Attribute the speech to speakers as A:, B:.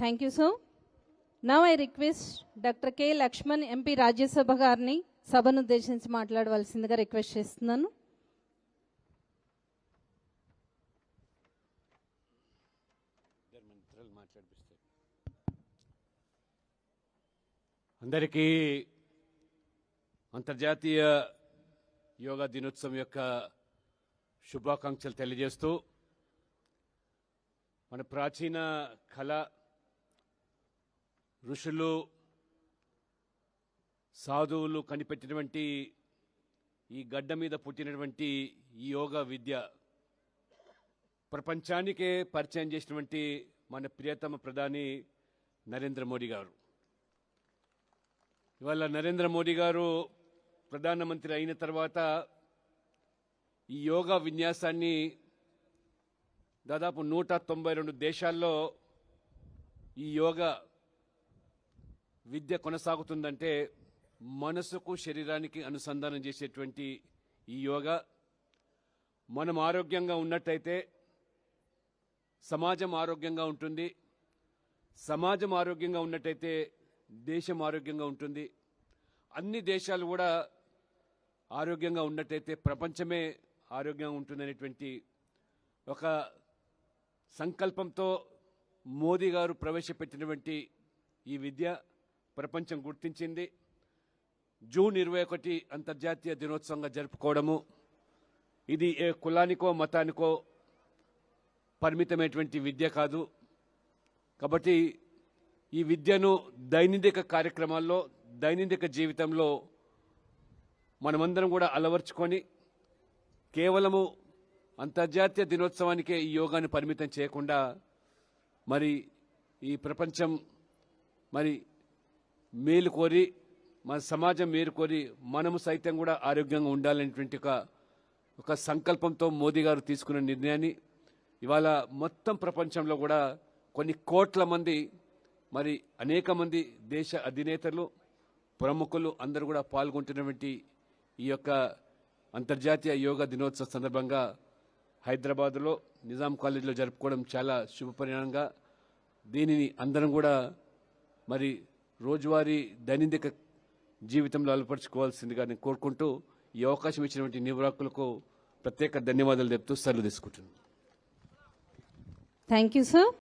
A: Thank you sir now I request doctor K Laxman MP Rajya గారిని సభను ఉద్దేశించి మాట్లాడవలసిందిగా రిక్వెస్ట్ చేస్తున్నాను.
B: అందరికీ అంతర్జాతీయ యోగా దినోత్సవం యొక్క శుభాకాంక్షలు తెలియజేస్తూ మన ప్రాచీన కళ ఋషులు సాధువులు కనిపెట్టినటువంటి ఈ గడ్డ మీద పుట్టినటువంటి ఈ యోగ విద్య ప్రపంచానికే పరిచయం చేసినటువంటి మన ప్రియతమ ప్రధాని నరేంద్ర మోడీ గారు. ఇవాళ నరేంద్ర మోడీ గారు ప్రధానమంత్రి అయిన తర్వాత ఈ యోగా విన్యాసాన్ని దాదాపు నూట తొంభై రెండు దేశాల్లో ఈ యోగా విద్య కొనసాగుతుందంటే మనసుకు శరీరానికి అనుసంధానం చేసేటువంటి ఈ యోగా. మనం ఆరోగ్యంగా ఉన్నట్టయితే సమాజం ఆరోగ్యంగా ఉంటుంది. సమాజం ఆరోగ్యంగా ఉన్నట్టయితే దేశం ఆరోగ్యంగా ఉంటుంది. అన్ని దేశాలు కూడా ఆరోగ్యంగా ఉన్నట్టయితే ప్రపంచమే ఆరోగ్యంగా ఉంటుందనేటువంటి ఒక సంకల్పంతో మోదీ గారు ప్రవేశపెట్టినటువంటి ఈ విద్య ప్రపంచం గుర్తించింది. జూన్ ఇరవై ఒకటి అంతర్జాతీయ దినోత్సవంగా జరుపుకోవడము. ఇది ఏ కులానికో మతానికో పరిమితమైనటువంటి విద్య కాదు. కాబట్టి ఈ విద్యను దైనందిక కార్యక్రమాల్లో దైనందిక జీవితంలో మనమందరం కూడా అలవర్చుకొని కేవలము అంతర్జాతీయ దినోత్సవానికే ఈ యోగాన్ని పరిమితం చేయకుండా మరి ఈ ప్రపంచం మరి మేలు కోరి మన సమాజం మేలు కోరి మనము సైతం కూడా ఆరోగ్యంగా ఉండాలనేటువంటి ఒక ఒక సంకల్పంతో మోదీ గారు తీసుకున్న నిర్ణయాన్ని ఇవాళ మొత్తం ప్రపంచంలో కూడా కొన్ని కోట్ల మంది మరి అనేక మంది దేశ అధినేతలు ప్రముఖులు అందరూ కూడా పాల్గొంటున్నటువంటి ఈ యొక్క అంతర్జాతీయ యోగా దినోత్సవ సందర్భంగా హైదరాబాద్లో నిజాం కాలేజీలో జరుపుకోవడం చాలా శుభపరిణామంగా దీనిని అందరం కూడా మరి రోజువారీ దైనందిక జీవితంలో అలపరుచుకోవాల్సిందిగా నేను కోరుకుంటూ ఈ అవకాశం ఇచ్చినటువంటి నివరాకులకు ప్రత్యేక ధన్యవాదాలు చెప్తూ సెలవు తీసుకుంటున్నాను.
A: Thank you sir